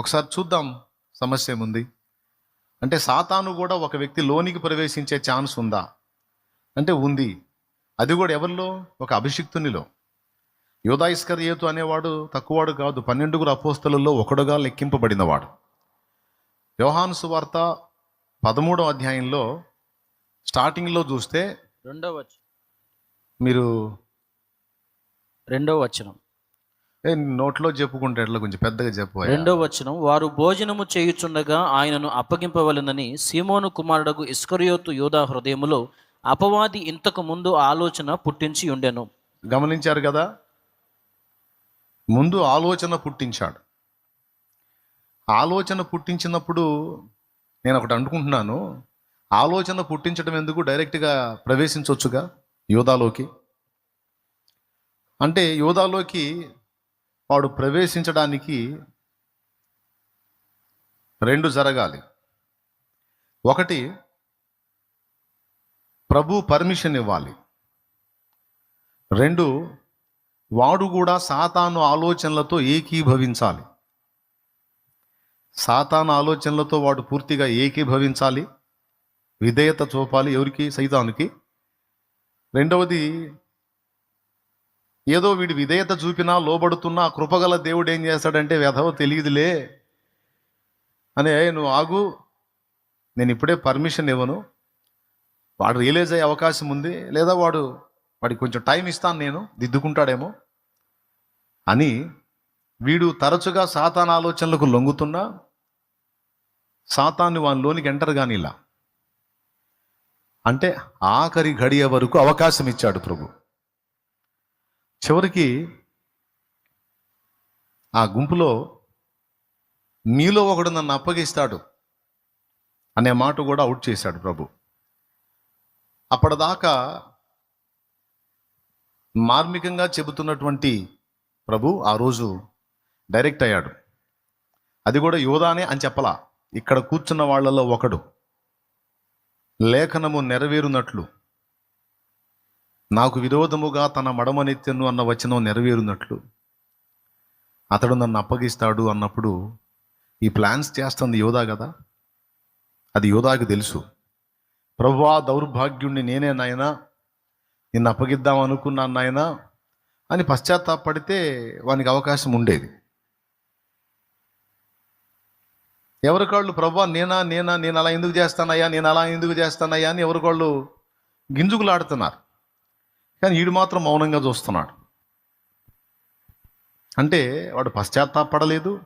ఒకసారి చూద్దాం సమస్య ఏముంది? అంటే సాతాను కూడా ఒక వ్యక్తి లోనికి ప్రవేశించే ఛాన్స్ ఉందా? అంటే ఉంది. అది కూడా ఎవరిలో? ఒక అభిషిక్తునిలో. యోధాయిస్కర్యేతు అనేవాడు తక్కువవాడు కాదు పన్నెండుగురు అపోస్తలలో ఒకడుగా లెక్కింపబడినవాడు. యోహాను సువార్త పదమూడవ అధ్యాయంలో స్టార్టింగ్లో చూస్తే రెండో వచనం. మీరు రెండో వచనం. నోట్లో చెప్పుకుంటే ఎట్లా కొంచెం పెద్దగా చెప్పు రెండో వచనం వారు భోజనము చేయుచుండగా ఆయనను అప్పగింపవలెనని సీమోను కుమారుడకు ఇస్కరియోతు యోధా హృదయములో అపవాది ఇంతకు ముందు ఆలోచన పుట్టించి ఉండెను. గమనించారు కదా? ముందు ఆలోచన పుట్టించాడు. ఆలోచన పుట్టించినప్పుడు నేను ఒకటి అనుకుంటున్నాను. ఆలోచన పుట్టించడం ఎందుకు డైరెక్ట్గా ప్రవేశించవచ్చుగా యోధాలోకి అంటే యోధాలోకి వాడు ప్రవేశించడానికి రెండు జరగాలి. ఒకటి ప్రభు పర్మిషన్ ఇవ్వాలి. రెండు వాడు కూడా సాతాను ఆలోచనలతో ఏకీభవించాలి. సాతాను ఆలోచనలతో వాడు పూర్తిగా ఏకీభవించాలి. విధేయత చూపాలి ఎవరికి? సైతానికి. రెండవది ఏదో వీడి విధేయత చూపినా లోబడుతున్నా కృపగల దేవుడు ఏం చేస్తాడంటే వ్యధవ తెలియదులే. అని నువ్వు ఆగు. నేను ఇప్పుడే పర్మిషన్ ఇవ్వను. వాడు రియలైజ్ అయ్యే అవకాశం ఉంది. లేదా వాడు వాడికి కొంచెం టైం ఇస్తాను నేను. దిద్దుకుంటాడేమో. అని వీడు తరచుగా సాతాన్ ఆలోచనలకు లొంగుతున్నా సాతాన్ని వానిలోనికి ఎంటర్ కానీ ఇలా అంటే ఆఖరి గడియ వరకు అవకాశం ఇచ్చాడు ప్రభు. చివరికి ఆ గుంపులో మీలో ఒకడు నన్ను అప్పగిస్తాడు అనే మాట కూడా అవుట్ చేశాడు ప్రభు. అప్పటిదాకా మార్మికంగా చెబుతున్నటువంటి ప్రభు ఆ రోజు డైరెక్ట్ అయ్యాడు. అది కూడా యోధానే అని చెప్పలా? ఇక్కడ కూర్చున్న వాళ్ళలో ఒకడు. లేఖనము నెరవేరునట్లు. నాకు విరోధముగా తన మడమనెత్తెను అన్న వచనం నెరవేరునట్లు. అతడు నన్ను అప్పగిస్తాడు అన్నప్పుడు ఈ ప్లాన్స్ చేస్తుంది యోధా కదా? అది యోధాకి తెలుసు. ప్రభువా దౌర్భాగ్యుణ్ణి నేనే నాయనా నిన్ను అప్పగిద్దాం అనుకున్నాను నాయనా అని పశ్చాత్తాపడితే వానికి అవకాశం ఉండేది. ఎవరికాళ్ళు ప్రభా నేనా నేనా నేను అలా ఎందుకు చేస్తానయ్యా నేను అలా ఎందుకు చేస్తానయ్యా అని ఎవరికాళ్ళు గింజుకులాడుతున్నారు కానీ వీడు మాత్రం మౌనంగా చూస్తున్నాడు. అంటే వాడు పశ్చాత్తాపడలేదు